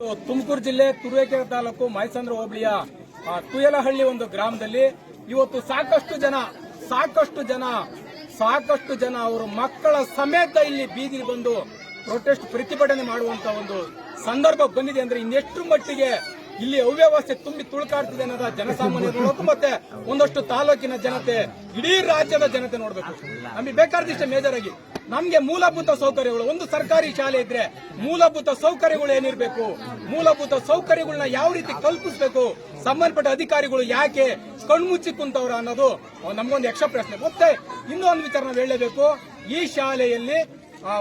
ತುಮಕೂರು ಜಿಲ್ಲೆ ತುರುವೇಕೆರೆ ತಾಲೂಕು ಮೈಸಂದ್ರ ಹೋಬಳಿಯ ತುಯಲಹಳ್ಳಿ ಒಂದು ಗ್ರಾಮದಲ್ಲಿ ಇವತ್ತು ಸಾಕಷ್ಟು ಜನ ಸಾಕಷ್ಟು ಜನ ಸಾಕಷ್ಟು ಜನ ಅವರ ಮಕ್ಕಳ ಸಮೇತ ಇಲ್ಲಿ ಬೀದಿಗೆ ಬಂದು ಪ್ರೊಟೆಸ್ಟ್ ಪ್ರತಿಭಟನೆ ಮಾಡುವಂತ ಒಂದು ಸಂದರ್ಭ ಬಂದಿದೆ ಅಂದ್ರೆ ಇನ್ನೆಷ್ಟು ಮಟ್ಟಿಗೆ ಇಲ್ಲಿ ಅವ್ಯವಸ್ಥೆ ತುಂಬಿ ತುಳುಕಾಡ್ತಿದೆ ಅನ್ನೋದ ಜನಸಾಮಾನ್ಯರು ಮತ್ತೆ ಒಂದಷ್ಟು ತಾಲೂಕಿನ ಜನತೆ, ಇಡೀ ರಾಜ್ಯದ ಜನತೆ ನೋಡಬೇಕು. ನಮಗೆ ಬೇಕಾದಷ್ಟೇ ಮೇಜರ್ ಆಗಿ ನಮ್ಗೆ ಮೂಲಭೂತ ಸೌಕರ್ಯಗಳು, ಒಂದು ಸರ್ಕಾರಿ ಶಾಲೆ ಇದ್ರೆ ಮೂಲಭೂತ ಸೌಕರ್ಯಗಳು ಏನಿರಬೇಕು? ಮೂಲಭೂತ ಸೌಕರ್ಯಗಳನ್ನ ಯಾವ ರೀತಿ ಕಲ್ಪಿಸಬೇಕು? ಸಂಬಂಧಪಟ್ಟ ಅಧಿಕಾರಿಗಳು ಯಾಕೆ ಕಣ್ಮುಚ್ಚಿ ಕುಂತವ್ರ ಅನ್ನೋದು ನಮ್ಗೊಂದು ಯಕ್ಷ ಪ್ರಶ್ನೆ. ಮತ್ತೆ ಇನ್ನೊಂದು ವಿಚಾರ ನಾವು ಹೇಳಲೇಬೇಕು. ಈ ಶಾಲೆಯಲ್ಲಿ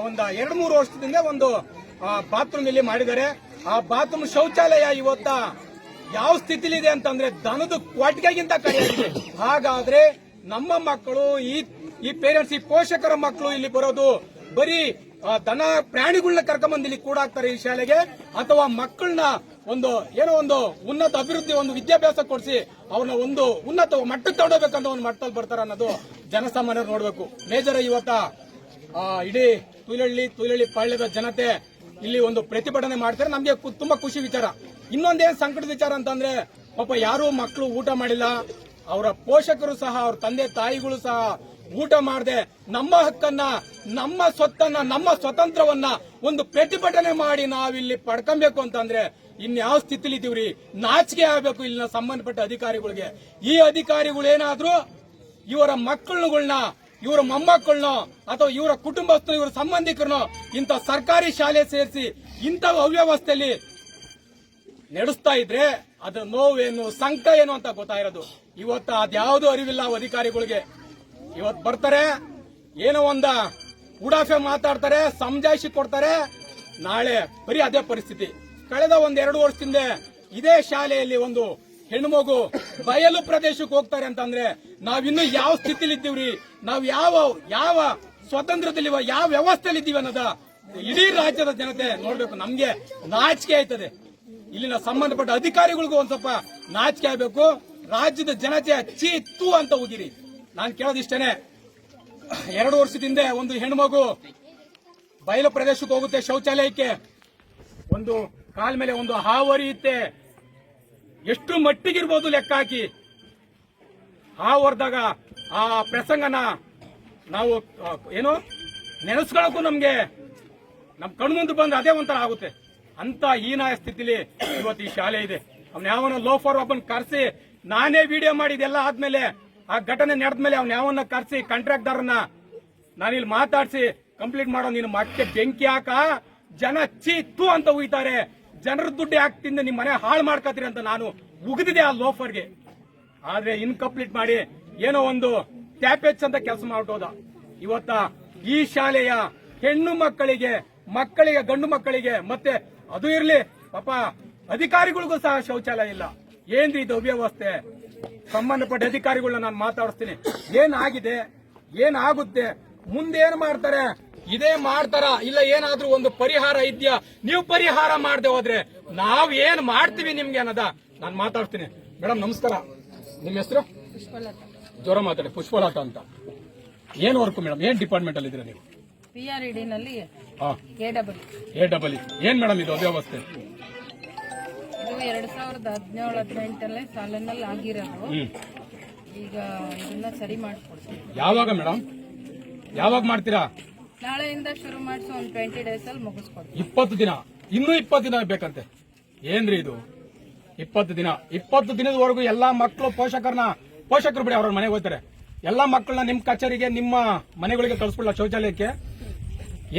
ಒಂದು ಎರಡು ಮೂರು ವರ್ಷದಿಂದ ಒಂದು ಬಾತ್ರೂಮ್ ಇಲ್ಲಿ ಮಾಡಿದ್ದಾರೆ. ಆ ಬಾತ್ರೂಮ್ ಶೌಚಾಲಯ ಇವತ್ತ ಯಾವ ಸ್ಥಿತಿಲಿದೆ ಅಂತಂದ್ರೆ ದನದ ಕೊಟ್ಟಿಗೆಗಿಂತ ಕಡಿಮೆ ಹಾಗಾದ್ರೆ ನಮ್ಮ ಮಕ್ಕಳು, ಈ ಈ ಪೇರೆಂಟ್ಸ್ ಈ ಪೋಷಕರ ಮಕ್ಕಳು ಇಲ್ಲಿ ಬರೋದು ಬರೀ ದನ ಪ್ರಾಣಿಗಳನ್ನ ಕರ್ಕೊಂಬಂದು ಇಲ್ಲಿ ಕೂಡಾಕ್ತಾರೆ ಈ ಶಾಲೆಗೆ, ಅಥವಾ ಮಕ್ಕಳನ್ನ ಒಂದು, ಏನೋ ಒಂದು ಉನ್ನತ ಅಭಿವೃದ್ಧಿ, ಒಂದು ವಿದ್ಯಾಭ್ಯಾಸ ಕೊಡಿಸಿ ಅವ್ರನ್ನ ಒಂದು ಉನ್ನತ ಮಟ್ಟಕ್ಕೆ ತಗೊಂಡೋಗ್ಬೇಕಂತ ಒಂದು ಮಟ್ಟದಲ್ಲಿ ಬರ್ತಾರ ಅನ್ನೋದು ಜನಸಾಮಾನ್ಯರು ನೋಡ್ಬೇಕು. ಮೇಜರ್ ಇವತ್ತ ಇಡೀ ತುಲಹಳ್ಳಿ ತುಲಹಳ್ಳಿ ಪಾಳ್ಯದ ಜನತೆ ಇಲ್ಲಿ ಒಂದು ಪ್ರತಿಭಟನೆ ಮಾಡ್ತಾರೆ. ನಮಗೆ ತುಂಬಾ ಖುಷಿ ವಿಚಾರ. ಇನ್ನೊಂದೇನು ಸಂಕಟದ ವಿಚಾರ ಅಂತಂದ್ರೆ, ಪಾಪ ಯಾರು ಮಕ್ಕಳು ಊಟ ಮಾಡಿಲ್ಲ. ಅವರ ಪೋಷಕರು ಸಹ, ಅವ್ರ ತಂದೆ ತಾಯಿಗಳು ಸಹ ಊಟ ಮಾಡದೆ. ನಮ್ಮ ಹಕ್ಕನ್ನ, ನಮ್ಮ ಸ್ವತ್ತನ್ನ, ನಮ್ಮ ಸ್ವತಂತ್ರವನ್ನ ಒಂದು ಪ್ರತಿಭಟನೆ ಮಾಡಿ ನಾವಿಲ್ಲಿ ಪಡ್ಕೊಬೇಕು ಅಂತಂದ್ರೆ ಇನ್ಯಾವ ಸ್ಥಿತಿಲಿ ಇದೀವ್ರಿ? ನಾಚಿಕೆ ಆಗಬೇಕು ಇಲ್ಲಿನ ಸಂಬಂಧಪಟ್ಟ ಅಧಿಕಾರಿಗಳಿಗೆ. ಈ ಅಧಿಕಾರಿಗಳೇನಾದ್ರೂ ಇವರ ಮಕ್ಕಳುಗಳನ್ನ ಇವರ ಮೊಮ್ಮಕ್ಕಳನ್ನೋ ಅಥವಾ ಇವರ ಕುಟುಂಬಸ್ಥರು, ಇವರ ಸಂಬಂಧಿಕರನ್ನೋ ಇಂಥ ಸರ್ಕಾರಿ ಶಾಲೆ ಸೇರಿಸಿ ಇಂಥ ಅವ್ಯವಸ್ಥೆಯಲ್ಲಿ ನಡೆಸ್ತಾ ಇದ್ರೆ ಅದ್ರ ನೋವೇನು ಸಂಕ ಏನು ಅಂತ ಗೊತ್ತಾಗಿರೋದು. ಇವತ್ತು ಅದ್ಯಾವುದು ಅರಿವಿಲ್ಲ ಅಧಿಕಾರಿಗಳಿಗೆ. ಇವತ್ತು ಬರ್ತಾರೆ, ಏನೋ ಒಂದ ಉಡಾಫೆ ಮಾತಾಡ್ತಾರೆ ಸಮಜಾಯಿಸಿ ಕೊಡ್ತಾರೆ, ನಾಳೆ ಬರೀ ಅದೇ ಪರಿಸ್ಥಿತಿ. ಕಳೆದ ಒಂದ್ ಎರಡು ವರ್ಷದಿಂದ ಇದೇ ಶಾಲೆಯಲ್ಲಿ ಒಂದು ಹೆಣ್ಣು ಮಗು ಬಯಲು ಪ್ರದೇಶಕ್ಕೆ ಹೋಗ್ತಾರೆ ಅಂತಂದ್ರೆ ನಾವಿನ್ನು ಯಾವ ಸ್ಥಿತಿಲಿ ಇದ್ದೀವ್ರಿ ನಾವು ಯಾವ ಯಾವ ಸ್ವತಂತ್ರದಲ್ಲಿ ಯಾವ ವ್ಯವಸ್ಥೆಯಲ್ಲಿ ಇದ್ದೀವಿ ಅನ್ನೋದ ಇಡೀ ರಾಜ್ಯದ ಜನತೆ ನೋಡ್ಬೇಕು. ನಮ್ಗೆ ನಾಚಿಕೆ ಆಯ್ತದೆ. ಇಲ್ಲಿನ ಸಂಬಂಧಪಟ್ಟ ಅಧಿಕಾರಿಗಳಿಗೂ ಒಂದ್ ಸ್ವಲ್ಪ ನಾಚಿಕೆ ಆಗ್ಬೇಕು. ರಾಜ್ಯದ ಜನತೆ ಅಚ್ಚಿ ಇತ್ತು ಅಂತ ಹೋಗಿರಿ. ನಾನು ಕೇಳೋದಿಷ್ಟೇನೆ. ಎರಡು ವರ್ಷದಿಂದ ಒಂದು ಹೆಣ್ಮಗು ಬಯಲು ಪ್ರದೇಶಕ್ಕೆ ಹೋಗುತ್ತೆ ಶೌಚಾಲಯಕ್ಕೆ. ಒಂದು ಕಾಲ್ ಮೇಲೆ ಒಂದು ಹಾವರಿಯುತ್ತೆ ಎಷ್ಟು ಮಟ್ಟಿಗಿರ್ಬೋದು ಲೆಕ್ಕ ಹಾಕಿ. ಹಾವು ಹೊರದಾಗ ಆ ಪ್ರಸಂಗನ ನಾವು ಆ, ಏನು ನೆನೆಸ್ಕೊಳ್ಳೋಕ್ಕೂ ನಮ್ಗೆ ನಮ್ ಕಣ್ಮುಂದೆ ಬಂದ್ರೆ ಅದೇ ಒಂಥರ ಆಗುತ್ತೆ. ಅಂತ ಹೀನಾಯ ಸ್ಥಿತಿಲಿ ಇವತ್ತು ಈ ಶಾಲೆ ಇದೆ. ಅವ್ನ ಯಾವನ ಲೋಫರ್ ಒಬ್ಬನ್ ಕರೆಸಿ ನಾನೇ ವಿಡಿಯೋ ಮಾಡಿದೆಲ್ಲ ಆದ್ಮೇಲೆ ಆ ಘಟನೆ ನಡೆದ್ಮೇಲೆ ಅವ್ನ ಯಾವನ್ನ ಕರೆಸಿ ಕಾಂಟ್ರಾಕ್ಟರ್ನ ನಾನಿಲ್ಲಿ ಮಾತಾಡಿಸಿ ಕಂಪ್ಲೀಟ್ ಮಾಡೋ ನೀನು ಮತ್ತೆ ಬೆಂಕಿ ಹಾಕ ಜನ ಚೀತ್ತು ಅಂತ ಉಯ್ತಾರೆ. ಜನರ ದುಡ್ಡು ಯಾಕೆ ತಿಂದು ನಿಮ್ ಮನೆ ಹಾಳು ಮಾಡ್ಕತ್ತೀರಿ ಅಂತ ನಾನು ಉಗಿದಿದೆ ಆ ಲೋಫರ್ಗೆ ಆದ್ರೆ ಇನ್ಕಂಪ್ಲೀಟ್ ಮಾಡಿ ಏನೋ ಒಂದು ಟ್ಯಾಪೇಜ್ ಅಂತ ಕೆಲಸ ಮಾಡೋದ ಇವತ್ತ ಈ ಶಾಲೆಯ ಹೆಣ್ಣು ಮಕ್ಕಳಿಗೆ ಮಕ್ಕಳಿಗೆ, ಗಂಡು ಮಕ್ಕಳಿಗೆ ಮತ್ತೆ ಅದು ಇರ್ಲಿ, ಪಾಪ ಅಧಿಕಾರಿಗಳಿಗೂ ಸಹ ಶೌಚಾಲಯ ಇಲ್ಲ. ಏನ್ರಿ ಇದು ಅವ್ಯವಸ್ಥೆ? ಸಂಬಂಧಪಟ್ಟ ಅಧಿಕಾರಿಗಳನ್ನ ನಾನು ಮಾತಾಡಿಸ್ತೀನಿ. ಏನಾಗಿದೆ? ಏನಾಗುತ್ತೆ? ಮುಂದೆ ಏನ್ ಮಾಡ್ತಾರೆ? ಇದೇ ಮಾಡ್ತಾರ? ಇಲ್ಲ ಏನಾದ್ರೂ ಒಂದು ಪರಿಹಾರ ಇದೆಯಾ? ನೀವು ಪರಿಹಾರ ಮಾಡದೆ ಹೋದ್ರೆ ನಾವ್ ಏನ್ ಮಾಡ್ತೀವಿ ನಿಮ್ಗೆ ಅನ್ನೋದ ನಾನು ಮಾತಾಡ್ತೀನಿ ಮೇಡಮ್ ನಮಸ್ಕಾರ. ನಿಮ್ಮ ಹೆಸರು? ಜ್ವರ ಮಾತಾಡಿ ಪುಷ್ಪಲತಾ ಅಂತ. ಏನ್ ವರ್ಕ್ ಮೇಡಮ್ ಏನ್ ಡಿಪಾರ್ಟ್ಮೆಂಟ್ ಅಲ್ಲಿ ಇದ್ದೀರಾ ನೀವು? ಪಿ ಆರ್ ಇಡಿನಲ್ಲಿ ಎ ಡಬಲ್ ಎ ಡಬಲ್ ಏನ್ ಮೇಡಮ್ ಇದು ಅವ್ಯವಸ್ಥೆ? ಇದು ಎರಡ್ ಸಾವಿರದ ಹದಿನೇಳು ಹದಿನೆಂಟಲ್ಲೇ ಸಾಲಿನಲ್ಲಿ ಆಗಿರೋದು. ಹ್ಮ್. ಈಗ ಇದನ್ನ ಸರಿ ಮಾಡಿಕೊಡ್ತೀವಿ ಯಾವಾಗ ಮೇಡಮ್ ಯಾವಾಗ ಮಾಡ್ತೀರಾ? ನಾಳೆಯಿಂದ ಶುರು ಮಾಡಿಸಿ ಒಂದು ಟ್ವೆಂಟಿ ಡೇಸ್ ಅಲ್ಲಿ ಮುಗಿಸ್ಕೊಡ್ತೀವಿ ಇಪ್ಪತ್ತು ದಿನ. ಇನ್ನೂ ಇಪ್ಪತ್ತು ದಿನ ಬೇಕಂತೆ. ಏನ್ರಿ ಇದು? ಇಪ್ಪತ್ತು ದಿನ ಇಪ್ಪತ್ತು ದಿನದವರೆಗೂ ಎಲ್ಲಾ ಮಕ್ಕಳು ಪೋಷಕರನ್ನ ಪೋಷಕರು ಬಿಡಿ ಅವ್ರ ಮನೆಗೆ ಹೋಗ್ತಾರೆ. ಎಲ್ಲಾ ಮಕ್ಕಳನ್ನ ನಿಮ್ ಕಚೇರಿಗೆ ನಿಮ್ಮ ಮನೆಗಳಿಗೆ ಕಳಿಸ್ಬಿಡಲ್ಲ ಶೌಚಾಲಯಕ್ಕೆ?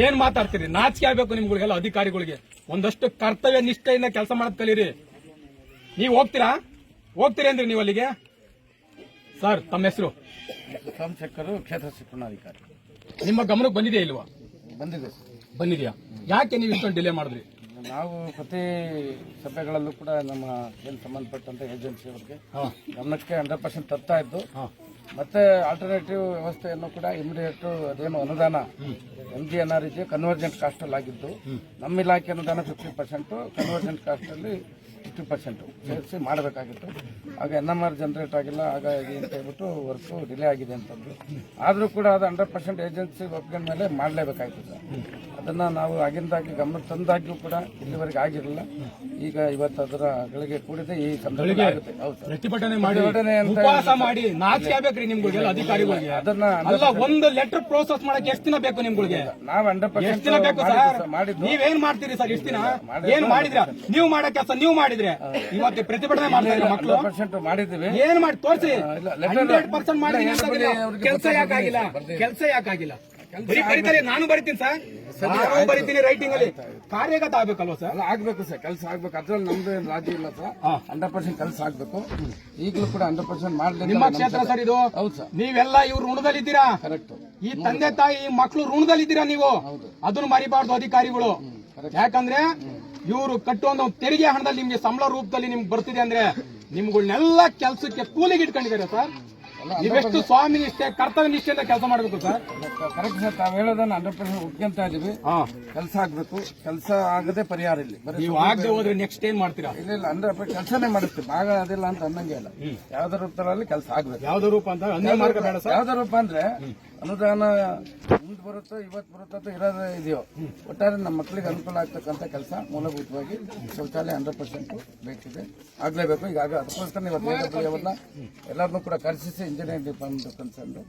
ಏನ್ ಮಾತಾಡ್ತೀರಿ? ನಾಚಿಕೆ ಆಗ್ಬೇಕು ನಿಮ್ಗಳಿಗೆಲ್ಲ ಅಧಿಕಾರಿಗಳಿಗೆ. ಒಂದಷ್ಟು ಕರ್ತವ್ಯ ನಿಷ್ಠೆಯಿಂದ ಕೆಲಸ ಮಾಡೋದ್ ಕಲೀರಿ. ನೀವು ಹೋಗ್ತೀರಾ? ಹೋಗ್ತೀರಿ ಅಂದ್ರಿ ನೀವು ಅಲ್ಲಿಗೆ? ಸರ್ ತಮ್ಮ ಹೆಸರು? ಸೋಮಶೇಖರ್ ಕ್ಷೇತ್ರ ಶಿಕ್ಷಣಾಧಿಕಾರಿ ನಿಮ್ಮ ಗಮನಕ್ಕೆ ಬಂದಿದೆಯಾ ಇಲ್ವಾ? ಬಂದಿದೆ ಬಂದಿದ್ಯಾ? ಯಾಕೆ ನೀವು ಇಷ್ಟೊಂದು ಡಿಲೇ ಮಾಡಿದ್ರಿ? ನಾವು ಪ್ರತಿ ಸಭೆಗಳಲ್ಲೂ ಕೂಡ ನಮ್ಮ ಏನು ಸಂಬಂಧಪಟ್ಟಂತ ಏಜೆನ್ಸಿ ಅವರಿಗೆ ಗಮನಕ್ಕೆ ಹಂಡ್ರೆಡ್ ಪರ್ಸೆಂಟ್ ತರ್ತಾ ಇದ್ದು ಮತ್ತೆ ಆಲ್ಟರ್ನೇಟಿವ್ ವ್ಯವಸ್ಥೆಯನ್ನು ಕೂಡ ಇಮಿಡಿಯೇಟ್ ಅದೇನು ಅನುದಾನ ಎಂ ಜಿ ಎನ್ ಆರ್ ಇದೆಯೋ ಕನ್ವರ್ಜೆಂಟ್ ಕಾಸ್ಟ್ ಅಲ್ಲಿ ಆಗಿದ್ದು ನಮ್ಮ ಇಲಾಖೆ ಅನುದಾನ ಫಿಫ್ಟಿ ಪರ್ಸೆಂಟ್ ಕನ್ವರ್ಜೆಂಟ್ ಕಾಸ್ಟ್ ಅಲ್ಲಿ ಫಿಫ್ಟಿ ಪರ್ಸೆಂಟು ಸೇರಿಸಿ ಮಾಡಬೇಕಾಗಿತ್ತು. ಆಗ ಎನ್ ಎಂ ಆರ್ ಜನರೇಟ್ ಆಗಿಲ್ಲ ಹಾಗಾಗಿ ಅಂತ ಹೇಳ್ಬಿಟ್ಟು ವರ್ಕು ಡಿಲೇ ಆಗಿದೆ ಅಂತಂದರು. ಆದರೂ ಕೂಡ ಅದು ಹಂಡ್ರೆಡ್ ಪರ್ಸೆಂಟ್ ಏಜೆನ್ಸಿ ಒಪ್ಕೊಂಡ ಮೇಲೆ ಮಾಡಲೇಬೇಕಾಯ್ತು ಅದನ್ನು ಅದನ್ನ ನಾವು ಆಗಿಂದಾಗಿ ಗಮನ ತಂದಾಗ್ಯೂ ಕೂಡ ಇಲ್ಲಿವರೆಗೆ ಆಗಿರಲಿಲ್ಲ ಈಗ ಇವತ್ತು ಅದರ ಗಳಿಗೆ ಕೂಡಿದೆ ಈ ಸಂದರ್ಭ ಆಗುತ್ತೆ. ಹೌದು ಸರ್. ಪ್ರತಿಭಟನೆ ಮಾಡಿ ಉಪವಾಸ ಮಾಡಿ ನಾಚಿಕೆ ಆಗ್ಬೇಕ್ರಿ ನಿಮ್ಗಳಿಗೆ ಅಧಿಕಾರಿಗಳಿಗೆ. ಅದನ್ನ ಅಲ್ಲ ಒಂದು ಲೆಟರ್ ಪ್ರೋಸೆಸ್ ಮಾಡಕ್ಕೆ ಎಷ್ಟು ದಿನ ಬೇಕು ನಿಮ್ಗಳಿಗೆ? ನಾವು ಹಂಡ್ರೆಡ್ ಎಷ್ಟು ದಿನ ಬೇಕು ಪರ್ಸೆಂಟ್ ಸರ್ ನೀವೇನ್ ಮಾಡ್ತೀರಿ ಸರ್ ಎಷ್ಟು ದಿನ? ಏನ್ ಮಾಡಿದ್ರ? ನೀವು ಮಾಡೋ ಕೆಲಸ ನೀವು ಮಾಡಿದ್ರೆ ಇವತ್ತು ಪ್ರತಿಭಟನೆ ಮಾಡ್ತಾ ಇದ್ದಾರೆ ಮಕ್ಕಳು. ಪರ್ಸೆಂಟ್ ಮಾಡಿದ್ದೀವಿ. ಏನ್ ಮಾಡಿ ತೋರಿಸಿ? ಹಂಡ್ರೆಡ್ ಪರ್ಸೆಂಟ್ ಮಾಡಿ ಕೆಲಸ ಯಾಕಾಗಿಲ್ಲ ಕೆಲಸ ಯಾಕಾಗಿಲ್ಲ ಬರೀ ಬರೀತಾರೆ ನಾನು ಬರಿತೀನಿ ಸರ್. ನಾನು ಬರಿತೀನಿ ರೈಟಿಂಗ್ ಅಲ್ಲಿ. ಕಾರ್ಯಗತ ಆಗ್ಬೇಕಲ್ವಾ ಸರ್? ಆಗ್ಬೇಕು ಸರ್ ಕೆಲಸ ಆಗ್ಬೇಕು. ಅದ್ರಲ್ಲಿ ನಮ್ದು ಏನು ರಾಜಿ ಇಲ್ಲ ಸರ್. ಹಂಡ್ರೆಡ್ ಪರ್ಸೆಂಟ್ ಕೆಲಸ ಆಗ್ಬೇಕು. ಈಗಲೂ ಕೂಡ ಹಂಡ್ರೆಡ್ ಪರ್ಸೆಂಟ್ ಮಾಡಲಿ ನಿಮ್ಮ ಕ್ಷೇತ್ರ ಸರ್ ಇದು. ಹೌದು ಸರ್. ನೀವೆಲ್ಲ ಇವ್ರು ಋಣದಲ್ಲಿದ್ದೀರಾ? ಕರೆಕ್ಟ್. ಈ ತಂದೆ ತಾಯಿ ಮಕ್ಕಳು ಋಣದಲ್ಲಿದ್ದೀರಾ ನೀವು? ಅದನ್ನು ಮರಿಬಾರ್ದು ಅಧಿಕಾರಿಗಳು. ಯಾಕಂದ್ರೆ ಇವರು ಕಟ್ಟುವಂತ ಒಂದು ತೆರಿಗೆ ಹಣದಲ್ಲಿ ನಿಮ್ಗೆ ಸಂಬಳ ರೂಪದಲ್ಲಿ ನಿಮ್ಗೆ ಬರ್ತಿದೆ ಅಂದ್ರೆ ನಿಮ್ಗಳನ್ನೆಲ್ಲ ಕೆಲಸಕ್ಕೆ ಕೂಲಿಗೆ ಇಟ್ಕೊಂಡಿದ್ದಾರೆ ಸರ್. ನೀವೆಷ್ಟು ಸ್ವಾಮಿ ನಿಷ್ಠೆ ಕರ್ತವ್ಯ ನಿಷ್ಠೆಯಿಂದ ಕೆಲಸ ಮಾಡಬೇಕು ಸರ್. ಕರೆಕ್ಟ್ ಸರ್ ತಾವ್ ಹೇಳೋದನ್ನ ಹಂಡ್ರೆಡ್ ಪರ್ಸೆಂಟ್ ಒಪ್ಕೊಂತ ಇದೀವಿ. ಕೆಲಸ ಆಗ್ಬೇಕು. ಕೆಲಸ ಆಗದೆ ಪರಿಹಾರ ಇಲ್ಲಿ. ನೀವು ಆಗದೆ ಹೋದ್ರೆ ನೆಕ್ಸ್ಟ್ ಏನ್ ಮಾಡ್ತೀರಾ? ಇಲ್ಲ ಇಲ್ಲ ಹಂಡ್ರೆಡ್ ಪರ್ಸೆಂಟ್ ಕೆಲಸನೇ ಮಾಡುತ್ತೆ ಭಾಗ ಅದಿಲ್ಲ ಅಂತ ಅನ್ನಂಗೆ ಇಲ್ಲ. ಯಾವ್ದಾರ ರೂಪದಲ್ಲಿ ಕೆಲಸ ಆಗ್ಬೇಕು. ಯಾವ್ದು ರೂಪ ಅಂತ ರೂಪ ಅಂದ್ರೆ ಅನುದಾನ ಮುಂದ್ ಬರುತ್ತೋ ಇವತ್ತು ಬರುತ್ತೋ ಅಂತ ಇರೋದೇ ಇದೆಯೋ. ಒಟ್ಟಾರೆ ನಮ್ಮ ಮಕ್ಕಳಿಗೆ ಅನುಕೂಲ ಆಗ್ತಕ್ಕಂಥ ಕೆಲಸ ಮೂಲಭೂತವಾಗಿ ಶೌಚಾಲಯ ಹಂಡ್ರೆಡ್ ಪರ್ಸೆಂಟ್ ಬೇಕಿದೆ. ಆಗ್ಲೇಬೇಕು. ಈಗ ಆಗ ಅದಕ್ಕೋಸ್ಕರ ಇವತ್ತು ಅವ್ರನ್ನ ಎಲ್ಲರನ್ನೂ ಕೂಡ ಕರೆಸಿಸಿ ಇಂಜಿನಿಯರಿಂಗ್ ಡಿಪಾರ್ಟ್ಮೆಂಟ್ ಕನ್ಸಂಡು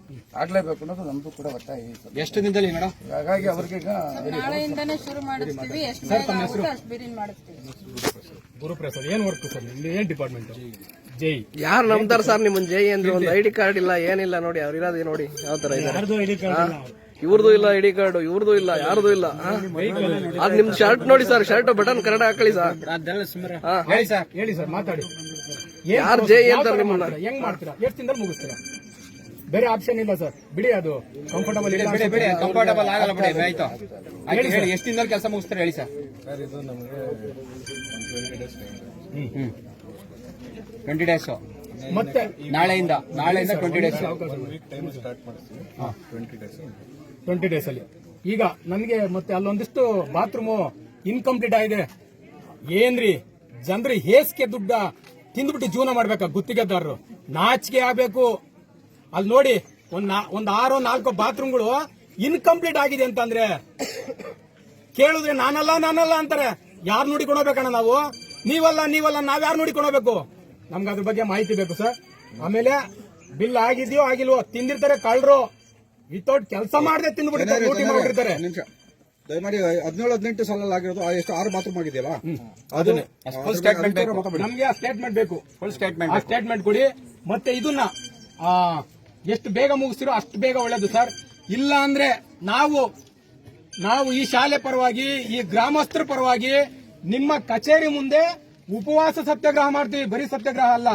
ಆಗ್ಲೇಬೇಕು ಅನ್ನೋದು ನಮ್ದು ಕೂಡ ಒತ್ತಾಯ ಇದೆ ಎಷ್ಟು ದಿನದಲ್ಲಿ ಮೇಡಮ್ ಹಾಗಾಗಿ ಅವ್ರಿಗೆ ಗುರುಪ್ರಸಾದ್. ಏನ್ ವರ್ಕ್ ಸರ್? ಇಲ್ಲಿ ಏನ್ ಡಿಪಾರ್ಟ್ಮೆಂಟ್ ಜೈ. ಯಾರು ನಂಬ್ತಾರ ಸರ್ ನಿಮ್ಮನ್ ಜೈ ಅಂದ್ರೆ ಒಂದು ಐಡಿ ಕಾರ್ಡ್ ಇಲ್ಲ ಏನಿಲ್ಲ ನೋಡಿ ಅವ್ರು ಇರೋದೇ ನೋಡಿ ಯಾವ ತರ ಇದ್ದಾರೆ ಇವ್ರದ್ದು ಇಲ್ಲ ಐಡಿ ಕಾರ್ಡ್ ಇವ್ರದ್ದು ಇಲ್ಲ ಯಾರ್ದು ಇಲ್ಲ? ಅದ್ ನಿಮ್ ಶರ್ಟ್ ನೋಡಿ ಸರ್ ಶರ್ಟ್ ಬಟನ್ ಕರೆಕ್ಟ್ ಹಾಕಳಿ ಸರ್. ಹಾ. ಹೇಳಿ ಸರ್ ಹೇಳಿ ಸರ್ ಮಾತಾಡಿ. ಯಾರು? ಜೈ ಅಂತಾರ ಅಂತಾರ್ ನಿಮ್ಮನ್ನ? ಹೆಂಗ್ ಮಾಡ್ತೀರಾ? ಎಷ್ಟು ದಿನದಲ್ಲಿ ಮುಗಿಸ್ತೀರಾ? ಬೇರೆ ಆಪ್ಷನ್ ಇಲ್ಲ ಸರ್. ಬಿಡಿ ಅದು. ಕಂಫರ್ಟಬಲ್ ಇಲ್ಲ ಬಿಡಿ ಬಿಡಿ ಕಂಫರ್ಟಬಲ್ ಆಗಲ್ಲ ಬಿಡಿ ಆಯ್ತು. ಹೇಳಿ ಹೇಳಿ. ಎಷ್ಟು ದಿನದಲ್ಲಿ ಕೆಲಸ ಮುಗಿಸ್ತಾರೆ? ಹೇಳಿ ಸರ್. ಟ್ವೆಂಟಿ ಡೇಸ್ ಮತ್ತೆ ನಾಳೆಯಿಂದ ನಾಳೆಯಿಂದ ಟ್ವೆಂಟಿ ಡೇಸ್ ಟ್ವೆಂಟಿ ಡೇಸ್ ಅಲ್ಲಿ. ಈಗ ನನಗೆ ಮತ್ತೆ ಅಲ್ಲೊಂದಿಷ್ಟು ಬಾತ್ರೂಮು ಇನ್ಕಂಪ್ಲೀಟ್ ಆಗಿದೆ. ಏನ್ರಿ? ಜನರು ಹೇಸಿಗೆ ದುಡ್ಡ ತಿಂದ್ಬಿಟ್ಟು ಜೀವನ ಮಾಡ್ಬೇಕಾ ಗುತ್ತಿಗೆದಾರರು? ನಾಚಿಕೆ ಆಗ್ಬೇಕು. ಅಲ್ಲಿ ನೋಡಿ ಒಂದ್ ಒಂದ್ ಆರೋ ನಾಲ್ಕು ಬಾತ್ರೂಮ್ಗಳು ಇನ್ಕಂಪ್ಲೀಟ್ ಆಗಿದೆ ಅಂತಂದ್ರೆ ಕೇಳಿದ್ರೆ ನಾನಲ್ಲ ನಾನಲ್ಲ ಅಂತಾರೆ. ಯಾರು ನೋಡಿಕೊಂಡು ಹೋಗ್ಬೇಕಣ್ಣ ನಾವು? ನೀವಲ್ಲ ನೀವಲ್ಲ ನಾವ್ ಯಾರು ನೋಡಿಕೊಂಡು ಹೋಗ್ಬೇಕು ನಮ್ಗೆ ಅದ್ರ ಬಗ್ಗೆ ಮಾಹಿತಿ ಬೇಕು ಸರ್. ಆಮೇಲೆ ಬಿಲ್ ಆಗಿದೆಯೋ ಆಗಿಲ್ವೋ ತಿಂದಿರ್ತಾರೆ ಕಳ್ಳರು ವಿತೌಟ್ ಕೆಲಸ ಮಾಡದೆ ತಿಂದ್ಬಿಟ್ಟಿರ್ತಾರೆ ನಿಮಿಷ. ದಯಮಾಡಿ ಹದಿನೇಳು ಹದಿನೆಂಟು ಸಾಲಲ್ಲಿ ಆಗಿರೋದು ಆ ಎಷ್ಟು ಆರು ಬಾತ್ರೂಮ್ ಆಗಿದೆಯಲ್ಲ ಅದನ್ನೇ. ಫುಲ್ ಸ್ಟೇಟ್ಮೆಂಟ್ ಬೇಕು. ನಮ್ಗೆ ಆ ಸ್ಟೇಟ್ಮೆಂಟ್ ಬೇಕು. ಫುಲ್ ಸ್ಟೇಟ್ಮೆಂಟ್ ಆ ಸ್ಟೇಟ್ಮೆಂಟ್ ಕೊಡಿ. ಮತ್ತೆ ಇದನ್ನ ಆ, ಎಷ್ಟು ಬೇಗ ಮುಗಿಸ್ತಿರೋ ಅಷ್ಟು ಬೇಗ ಒಳ್ಳೇದು ಸರ್. ಇಲ್ಲ ಅಂದ್ರೆ ನಾವು ನಾವು ಈ ಶಾಲೆ ಪರವಾಗಿ ಈ ಗ್ರಾಮಸ್ಥರ ಪರವಾಗಿ ನಿಮ್ಮ ಕಚೇರಿ ಮುಂದೆ ಉಪವಾಸ ಸತ್ಯಾಗ್ರಹ ಮಾಡ್ತೀವಿ ಬರೀ ಸತ್ಯಾಗ್ರಹ ಅಲ್ಲ.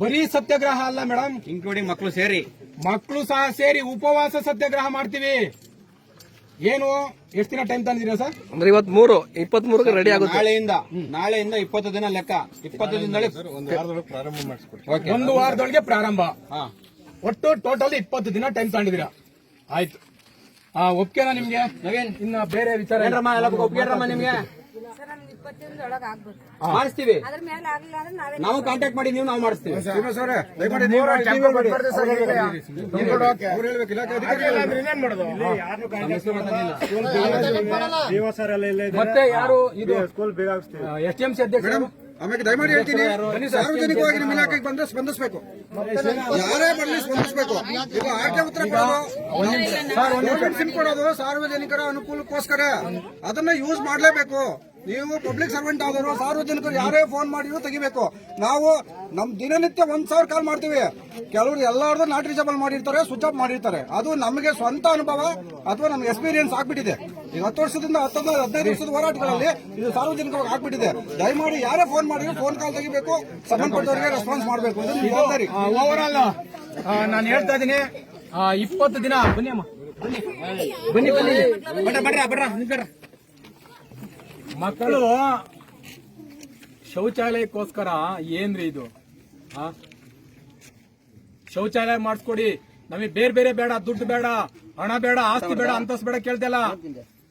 ಬರೀ ಸತ್ಯಾಗ್ರಹ ಅಲ್ಲ ಮೇಡಮ್ ಇನ್ಕ್ಲೂಡಿಂಗ್ ಮಕ್ಕಳು ಸೇರಿ. ಮಕ್ಕಳು ಸಹ ಸೇರಿ ಉಪವಾಸ ಸತ್ಯಾಗ್ರಹ ಮಾಡ್ತೀವಿ. ಏನು? ಎಷ್ಟು ದಿನ ಟೈಮ್ ತಂದಿದ್ದೀರಾ ಸರ್? ಅಂದ್ರೆ ಇವತ್ ಮೂರು ಇಪ್ಪತ್ ಮೂರಕ್ಕೆ ರೆಡಿ ಆಗುತ್ತೆ. ನಾಳೆಯಿಂದ ನಾಳೆಯಿಂದ ಇಪ್ಪತ್ತು ದಿನ ಲೆಕ್ಕ. ಇಪ್ಪತ್ತು ದಿನದಲ್ಲಿ ಓಕೆ ಒಂದು ವಾರದೊಳಗೆ ಪ್ರಾರಂಭ ಹಾ. ಒಟ್ಟು ಟೋಟಲ್ ಇಪ್ಪತ್ತು ದಿನ ಟೈಮ್ ತಗೊಂಡಿದ್ದೀರಾ ಆಯ್ತು. ಆ ಒಪ್ಕೆನಾ ನಿಮ್ಗೆ? ಇನ್ನ ಬೇರೆ ವಿಚಾರ ಒಪ್ಪಿಗೆರಮ್ಮ ನಿಮ್ಗೆ ಸರ್ ನಮ್ಗೆ ಇಪ್ಪತ್ತಿನದೊಳಗೆ ಆಗ್ಬೇಕು ಮಾಡಿಸ್ತೀವಿ. ಅದ್ರ ಮೇಲೆ ಆಗ್ಲಿಲ್ಲ ಅಂದ್ರೆ ನಾವು ಕಾಂಟ್ಯಾಕ್ಟ್ ಮಾಡಿ ನೀವು ನಾವು ಮಾಡಿಸ್ತೀವಿ. ಮತ್ತೆ ಯಾರು ಇದು ಎಸ್ ಟಿ ಎಂ ಸಿ ಅಧ್ಯಕ್ಷ ಆಮೇಲೆ ದಯಮಾಡಿ ಹೇಳ್ತೀನಿ. ಸಾರ್ವಜನಿಕವಾಗಿ ನಿಮ್ಮ ಇಲಾಖೆಗೆ ಬಂದ್ರೆ ಸ್ಪಂದಿಸಬೇಕು. ಯಾರೇ ಬರಲಿ ಸ್ಪಂದಿಸಬೇಕು. ಈಗ ಆರ್ಕೆ ಉತ್ತರ ಕೊಡೋದು. ಸಿಮ್ ಕೊಡೋದು ಸಾರ್ವಜನಿಕರ ಅನುಕೂಲಕ್ಕೋಸ್ಕರ. ಅದನ್ನ ಯೂಸ್ ಮಾಡಲೇಬೇಕು. ನೀವು ಪಬ್ಲಿಕ್ ಸರ್ವೆಂಟ್ ಆದವರು ಸಾರ್ವಜನಿಕರು ಯಾರೇ ಫೋನ್ ಮಾಡಿದ್ರು ತೆಗಿಬೇಕು ನಾವು ನಮ್ ದಿನನಿತ್ಯ ಒಂದ್ ಸಾವಿರ ಕಾಲ್ ಮಾಡ್ತೀವಿ ಕೆಲವರು ಎಲ್ಲಾರ್ದು ನಾಟ್ ರೀಚಬಲ್ ಮಾಡಿರ್ತಾರೆ ಸ್ವಿಚ್ ಆಫ್ ಮಾಡಿರ್ತಾರೆ ಅದು ನಮಗೆ ಸ್ವಂತ ಅನುಭವ ಅಥವಾ ನಮ್ಗೆ ಎಕ್ಸ್ಪೀರಿಯನ್ಸ್ ಆಗ್ಬಿಟ್ಟಿದೆ ಈಗ ಹತ್ತು ವರ್ಷದಿಂದ ಹತ್ತೊಂದು ಹದಿನೈದು ವರ್ಷದ ಹೋರಾಟಗಳಲ್ಲಿ ಇದು ಸಾರ್ವಜನಿಕವಾಗಿ ಆಗ್ಬಿಟ್ಟಿದೆ ದಯಮಾಡಿ ಯಾರೇ ಫೋನ್ ಮಾಡಿದ್ರು ಫೋನ್ ಕಾಲ್ ತೆಗಿಬೇಕು ಸಂಬಂಧಪಟ್ಟವರಿಗೆ ರೆಸ್ಪಾನ್ಸ್ ಮಾಡಬೇಕು ನಿಮ್ಮ ನಾನು ಹೇಳ್ತಾ ಇದ್ದೀನಿ ಇಪ್ಪತ್ತು ದಿನ ಬನ್ನಿ ಅಮ್ಮ ಬನ್ನಿ ಬನ್ನಿ ಬಡ್ರ ಬಡ್ರ ಬಿಡ್ರ. ಮಕ್ಕಳು ಶೌಚಾಲಯಕ್ಕೋಸ್ಕರ ಏನ್ರಿ ಇದು? ಶೌಚಾಲಯ ಮಾಡಿಸ್ಕೊಡಿ. ನಮಗೆ ಬೇರೆ ಬೇರೆ ಬೇಡ, ದುಡ್ಡು ಬೇಡ, ಹಣ ಬೇಡ, ಆಸ್ತಿ ಬೇಡ ಅಂತಸ್ ಬೇಡ ಕೇಳ್ತಿಲ್ಲ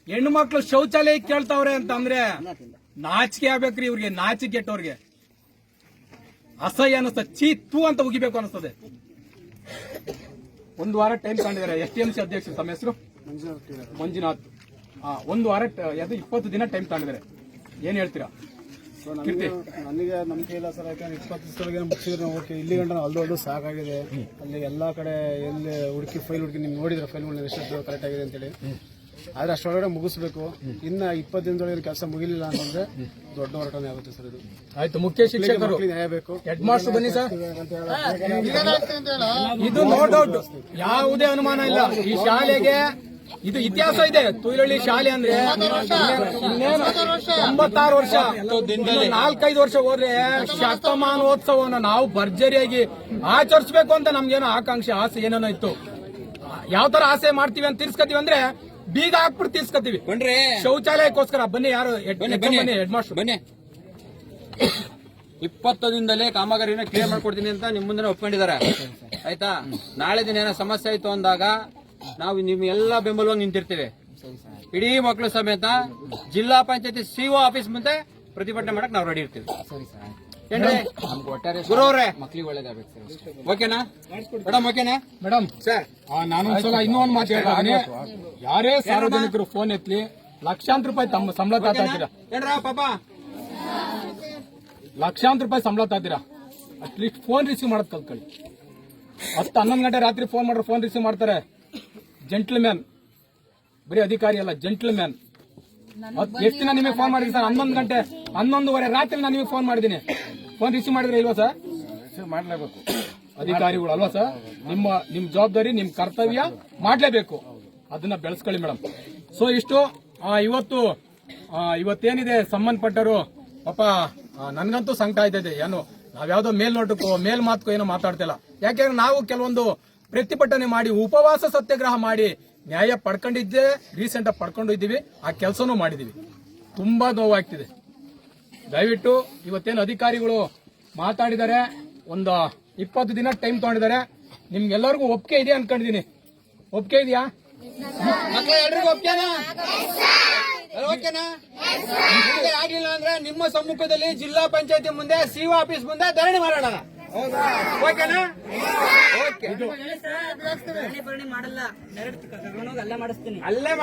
ಹೆಣ್ಣು ಮಕ್ಳು ಶೌಚಾಲಯ ಕೇಳ್ತಾವ್ರೆ ಅಂತ ಅಂದ್ರೆ ನಾಚಿಕೆ ಆಗ್ಬೇಕ್ರಿ ಇವ್ರಿಗೆ, ನಾಚಿಕೆ ಕೆಟ್ಟವ್ರಿಗೆ ಅಸಹ್ಯ ಅನಿಸ್ತದೆ ಚೀ ತೂ ಅಂತ ಉಗಿಬೇಕು ಅನಿಸ್ತದೆ ಒಂದು ವಾರ ಟೈಮ್ ಕಂಡಿದ್ದಾರೆ ಎಸ್ ಟಿ ಎಂ ಸಿ ಅಧ್ಯಕ್ಷ ತಮ್ಮ ಹೆಸರು? ಮಂಜುನಾಥ್. ಒಂದು ವಾರ ಅದು ಇಪ್ಪತ್ತು ದಿನ ಟೈಮ್ ತಗೊಂಡಿದ್ದಾರೆ. ಏನ್ ಹೇಳ್ತೀರಾ? ಕೀರ್ತಿ. ನನಗೆ ನಂಬಿಕೆ ಇಲ್ಲ ಸರ್ ಯಾಕಂದ್ರೆ ಇಪ್ಪತ್ತು ದಿವಸದೊಳಗೆ ಮುಗಿಸಿದ್ರೆ ನಾವು ಓಕೆ ಇಲ್ಲಿ ಗಂಟ ಅಲ್ಲೂ ಅಲ್ಲೂ ಸಾಕಾಗಿದೆ. ಅಲ್ಲಿ ಎಲ್ಲಾ ಕಡೆ ಎಲ್ಲಿ ಹುಡುಕಿ ಫೈಲ್ ಹುಡುಕಿ ನೀವು ನೋಡಿದ್ರೆ ಫೈಲ್ಗಳು ಎಷ್ಟು ಕರೆಕ್ಟ್ ಆಗಿದೆ ಅಂತೇಳಿ. ಆದ್ರೆ ಅಷ್ಟೊಳಗಡೆ ಮುಗಿಸ್ಬೇಕು. ಇನ್ನ ಇಪ್ಪತ್ತು ದಿನದೊಳಗೆ ಕೆಲಸ ಮುಗಿಲಿಲ್ಲ ಅಂತಂದ್ರೆ ದೊಡ್ಡ ಹೋರಾಟನೇ ಆಗುತ್ತೆ ಸರ್ ಇದು. ಆಯ್ತು ಮುಖ್ಯ ಶಿಕ್ಷಕರು. ನ್ಯಾಯ ಬೇಕು. ಹೆಡ್ ಮಾಸ್ಟರ್ ಬನ್ನಿ ಸರ್. ಇದು ನೋ ಡೌಟ್ ಯಾವುದೇ ಅನುಮಾನ ಇಲ್ಲ. ಈ ಶಾಲೆಗೆ ಇದು ಇತಿಹಾಸ ಇದೆ. ತುಯಿಲಳ್ಳಿ ಶಾಲೆ ಅಂದ್ರೆ ಒಂಬತ್ತಾರು ತೊಂಬತ್ತಾರು ವರ್ಷ. ನಾಲ್ಕೈದು ವರ್ಷ ಹೋದ್ರೆ ಶತಮಾನೋತ್ಸವವನ್ನು ನಾವು ಭರ್ಜರಿಯಾಗಿ ಆಚರಿಸಬೇಕು ಅಂತ ನಮ್ಗೇನೋ ಆಕಾಂಕ್ಷೆ ಆಸೆ ಏನೇನೋ ಇತ್ತು. ಯಾವ ತರ ಆಸೆ ಮಾಡ್ತೀವಿ ಅಂತ ತಿರ್ಸ್ಕತೀವಿ ಅಂದ್ರೆ ಬೀಗ ಹಾಕ್ಬಿಟ್ಟು ತಿರ್ಸ್ಕತೀವಿ ಶೌಚಾಲಯಕ್ಕೋಸ್ಕರ. ಬನ್ನಿ ಯಾರು ಹೆಡ್- ಬನ್ನಿ ಹೆಡ್ ಮಾಸ್ಟರ್ ಬನ್ನಿ ಇಪ್ಪತ್ತು ದಿನದಲ್ಲೇ ಕಾಮಗಾರಿನ ಕ್ಲಿಯರ್ ಮಾಡ್ಕೊಡ್ತೀನಿ ಅಂತ ನಿಮ್ ಮುಂದೆ ಒಪ್ಕೊಂಡಿದ್ದಾರೆ ಆಯ್ತಾ? ನಾಳೆ ದಿನ ಏನೋ ಸಮಸ್ಯೆ ಆಯ್ತು ಅಂದಾಗ ನಾವು ನಿಮ್ ಎಲ್ಲ ಬೆಂಬಲವಾಗಿ ನಿಂತಿರ್ತೇವೆ. ಇಡೀ ಮಕ್ಕಳು ಸಮೇತ ಜಿಲ್ಲಾ ಪಂಚಾಯತಿ ಸಿಒ ಆಫೀಸ್ ಮುಂದೆ ಪ್ರತಿಭಟನೆ ಮಾಡಕ್ ನಾವು ರೆಡಿ ಇರ್ತೀವಿ. ಏನ್ರಿ? ಗುರುವ್ರೆ. ಮಕ್ಳಿಗೆ ಒಳ್ಳೇದಾಗಬೇಕು ಓಕೆನಾ? ಮೇಡಮ್ ಓಕೆನಾ ಮೇಡಮ್ ಸರ್ ಮಾತು. ಯಾರೇ ಸಾರ್ವಜನಿಕರು ಫೋನ್ ಎತ್ಲಿ ಲಕ್ಷಾಂತರ ರೂಪಾಯಿ ತಮ್ಮ ಸಂಬಳ ತಾತೀರಾ ಪಾಪ? ಲಕ್ಷಾಂತರ ರೂಪಾಯಿ ಸಂಬಳ ತಾತೀರಾ? ಅಟ್ಲೀಸ್ಟ್ ಫೋನ್ ರಿಸೀವ್ ಮಾಡೋದ್ ಕಲ್ತ್ಕೊಳ್ಳಿ. ಹತ್ತು ಹನ್ನೊಂದು ಗಂಟೆ ರಾತ್ರಿ ಫೋನ್ ಮಾಡ್ರೆ ಫೋನ್ ರಿಸೀವ್ ಮಾಡ್ತಾರೆ. ಜೆಂಟ್ಲ್ ಮ್ಯಾನ್ ಬರೀ ಅಧಿಕಾರಿ ಅಲ್ಲ ಜೆಂಟ್ಲ್ ಮ್ಯಾನ್ ಎಷ್ಟು ದಿನ ನಿಮಗೆ ಫೋನ್ ಮಾಡಿದ್ರಿ ಸರ್? ಹನ್ನೊಂದು ಗಂಟೆ ಹನ್ನೊಂದುವರೆ ರಾತ್ರಿ ನಾನು ನಿಮಗೆ ಫೋನ್ ಮಾಡಿದ್ದೀನಿ. ಫೋನ್ ರಿಸೀವ್ ಮಾಡಿದ್ರೆ ಇಲ್ವಾ ಸರ್? ಮಾಡಲೇಬೇಕು. ಅಧಿಕಾರಿಗಳು ಅಲ್ವಾ ಸರ್? ನಿಮ್ಮ ನಿಮ್ಮ ಜವಾಬ್ದಾರಿ ನಿಮ್ಮ ಕರ್ತವ್ಯ ಮಾಡಲೇಬೇಕು. ಅದನ್ನ ಬೆಳೆಸ್ಕೊಳ್ಳಿ ಮೇಡಮ್. ಸೊ ಇಷ್ಟು ಆ, ಇವತ್ತು ಆ, ಇವತ್ತೇನಿದೆ ಸಂಬಂಧಪಟ್ಟರು ಪಾಪ ನನಗಂತೂ ನನ್ಗಂತೂ ಸಂಕಟ ಆಯ್ತದೆ. ಏನು ನಾವ್ಯಾವುದೋ ಮೇಲ್ನೋಟಕ್ಕೋ ಮೇಲ್ ಮಾತಕ್ಕೋ ಏನೋ ಮಾತಾಡ್ತಿಲ್ಲ. ಯಾಕೆಂದ್ರೆ ನಾವು ಕೆಲವೊಂದು ಪ್ರತಿಭಟನೆ ಮಾಡಿ ಉಪವಾಸ ಸತ್ಯಾಗ್ರಹ ಮಾಡಿ ನ್ಯಾಯ ಪಡ್ಕೊಂಡಿದ್ದೆ ರೀಸೆಂಟ್ ಆಗಿ ಪಡ್ಕೊಂಡು ಇದ್ದೀವಿ ಆ ಕೆಲಸನೂ ಮಾಡಿದೀವಿ ತುಂಬಾ ನೋವಾಗ್ತಿದೆ. ದಯವಿಟ್ಟು ಇವತ್ತೇನು ಅಧಿಕಾರಿಗಳು ಮಾತಾಡಿದ್ದಾರೆ ಒಂದು ಇಪ್ಪತ್ತು ದಿನ ಟೈಮ್ ತಗೊಂಡಿದ್ದಾರೆ. ನಿಮ್ಗೆಲ್ಲರಿಗೂ ಒಪ್ಪಿಗೆ ಇದೆಯಾ ಅನ್ಕೊಂಡಿದೀನಿ ಒಪ್ಪಿಗೆ ಇದೆಯಾ? ಎಲ್ರಿಗೂ ಆಗ್ಲಿಲ್ಲ ಅಂದ್ರೆ ನಿಮ್ಮ ಸಮ್ಮುಖದಲ್ಲಿ ಜಿಲ್ಲಾ ಪಂಚಾಯತಿ ಮುಂದೆ ಸಿಒ ಆಫೀಸ್ ಮುಂದೆ ಧರಣಿ ಮಾಡೋಣ. ಓಕೆನಾ? ಓಕೆ. ಅಲ್ಲೇ ಮಾಡಿಸ್ತೀನಿ. ಅಲ್ಲೇ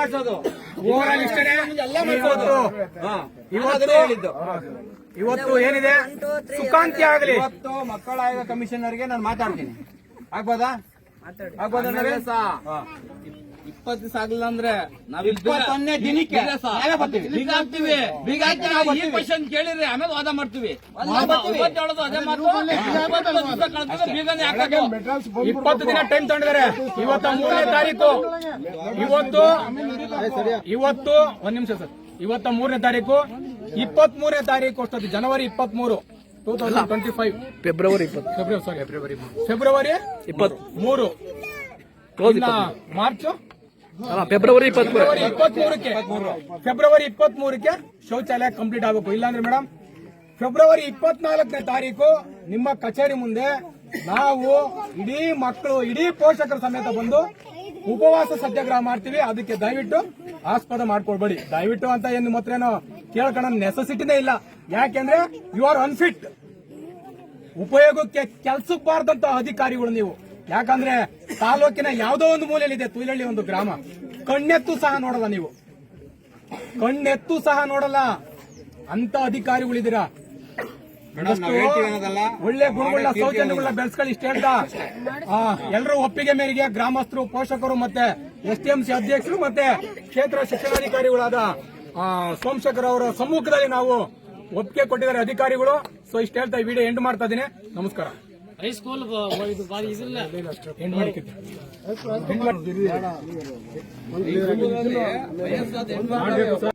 ಅಲ್ಲೇ ಮಾಡ್ಸೋದು. ಹಾ. ಇವತ್ತು ಹೇಳಿದ್ದು. ಇವತ್ತು ಏನಿದೆ? ಸುಖಾಂತಿ ಆಗಲಿ. ಇವತ್ತು ಮಕ್ಕಳ ಆಯೋಗ ಕಮಿಷನರ್ಗೆ ನಾನು ಮಾತಾಡ್ತೀನಿ. ಆಗ್ಬೋದಾ? ಆಗ್ಬೋದಾ ಇಪ್ಪತ್ತು ದಿವಸ ಆಗ್ಲಿಲ್ಲ ಅಂದ್ರೆ ನಾವ್ ಇಪ್ಪತ್ತೊಂದನೇ ದಿನಕ್ಕೆ ನಾವೇ ಬರ್ತೀವಿ. ಬೀಗ ಹಾಕ್ತಿವಿ. ಬೀಗ ಹಾಕಿ ನಾವು ಈ ಕ್ವಶನ್ ಕೇಳಿದ್ರೆ ಆಮೇಲೆ ವಾದ ಮಾಡ್ತೀವಿ. ಅದೇ ಮಾತು. ಇಪ್ಪತ್ತು ದಿವಸ ಕಳ್ದ್ರೆ ಬೀಗನೇ ಹಾಕೋದು ಇಪ್ಪತ್ತು ದಿನ ಟೈಮ್ ತಗೊಂಡಿದ್ದಾರೆ. ಇವತ್ತು ಮೂರನೇ ತಾರೀಕು. ಇವತ್ತು ಇವತ್ತು ಒಂದ್ ನಿಮಿಷ ಸರ್. ಇವತ್ತ ಮೂರನೇ ತಾರೀಕು. ಇಪ್ಪತ್ತ್ ಮೂರನೇ ತಾರೀಕು ಅಷ್ಟೊತ್ತು ಜನವರಿ ಇಪ್ಪತ್ತ್ ಮೂರು ಟೂ ತೌಸಂಡ್ ಟ್ವೆಂಟಿ ಫೈವ್ ಫೆಬ್ರವರಿ ಇಪ್ಪತ್ತು. ಫೆಬ್ರವರಿ ಸಾರಿ ಫೆಬ್ರವರಿ ಫೆಬ್ರವರಿ ಇಪ್ಪತ್ತು. ಮೂರು. ಕ್ಲೋಸ್ ಇನ್ನ ಮಾರ್ಚ್ ಫೆಬ್ರವರಿ ಫೆಬ್ರವರಿ ಇಪ್ಪತ್ತ್ ಮೂರಕ್ಕೆ ಫೆಬ್ರವರಿ ಇಪ್ಪತ್ತ್ ಮೂರಕ್ಕೆ ಶೌಚಾಲಯ ಕಂಪ್ಲೀಟ್ ಆಗಬೇಕು. ಇಲ್ಲಾಂದ್ರೆ ಮೇಡಮ್ ಫೆಬ್ರವರಿ ಇಪ್ಪತ್ನಾಲ್ಕನೇ ತಾರೀಕು ನಿಮ್ಮ ಕಚೇರಿ ಮುಂದೆ ನಾವು ಇಡೀ ಮಕ್ಕಳು, ಇಡೀ ಪೋಷಕರ ಸಮೇತ ಬಂದು ಉಪವಾಸ ಸತ್ಯಾಗ್ರಹ ಮಾಡ್ತೀವಿ. ಅದಕ್ಕೆ ದಯವಿಟ್ಟು ಆಸ್ಪದ ಮಾಡ್ಕೊಳ್ಬೇಡಿ. ದಯವಿಟ್ಟು ಅಂತ ಏನು ಏನೋ ಕೇಳ್ಕೊಳ್ಳೋ ನೆಸೆಸಿಟಿನೇ ಇಲ್ಲ. ಯಾಕೆಂದ್ರೆ ಯು ಆರ್ ಅನ್ಫಿಟ್ ಉಪಯೋಗಕ್ಕೆ ಕೆಲ್ಸಕ್ಕೆ ಬಾರ್ದಂತ ಅಧಿಕಾರಿಗಳು ನೀವು. ಯಾಕಂದ್ರೆ ತಾಲೂಕಿನ ಯಾವುದೋ ಒಂದು ಮೂಲೆಯಲ್ಲಿದೆ ತುಯಿಲಳ್ಳಿ ಒಂದು ಗ್ರಾಮ. ಕಣ್ಣೆತ್ತು ಸಹ ನೋಡಲ್ಲ ನೀವು. ಕಣ್ಣೆತ್ತು ಸಹ ನೋಡಲ್ಲ. ಅಂತ ಅಧಿಕಾರಿಗಳಿದ್ದೀರಾ? ಒಳ್ಳೆ ಗುಣಗಳ ಸೌಜನ್ಯಗಳನ್ನ ಬೆಳೆಸ್ಕೊಳ್ಳಿ ಇಷ್ಟ ಹೇಳ್ತಾ. ಎಲ್ಲರೂ ಒಪ್ಪಿಗೆ ಮೇರೆಗೆ ಗ್ರಾಮಸ್ಥರು ಪೋಷಕರು ಮತ್ತೆ ಎಸ್ ಟಿ ಸಿ ಅಧ್ಯಕ್ಷರು ಮತ್ತೆ ಕ್ಷೇತ್ರ ಶಿಕ್ಷಣಾಧಿಕಾರಿಗಳಾದ ಆ, ಸೋಮಶೇಖರ್ ಅವರ ಸಮ್ಮುಖದಲ್ಲಿ ನಾವು ಒಪ್ಪಿಗೆ ಕೊಟ್ಟಿದ್ದಾರೆ ಅಧಿಕಾರಿಗಳು. ಸೊ ಇಷ್ಟ ಹೇಳ್ತಾ ಈ ವಿಡಿಯೋ ಎಂಡ್ ಮಾಡ್ತಾ ಇದ್ದೀನಿ. ನಮಸ್ಕಾರ. ಹೈಸ್ಕೂಲ್ ಇದು ಎಂಡ್ ಮಾಡಿಕ್ಕೆ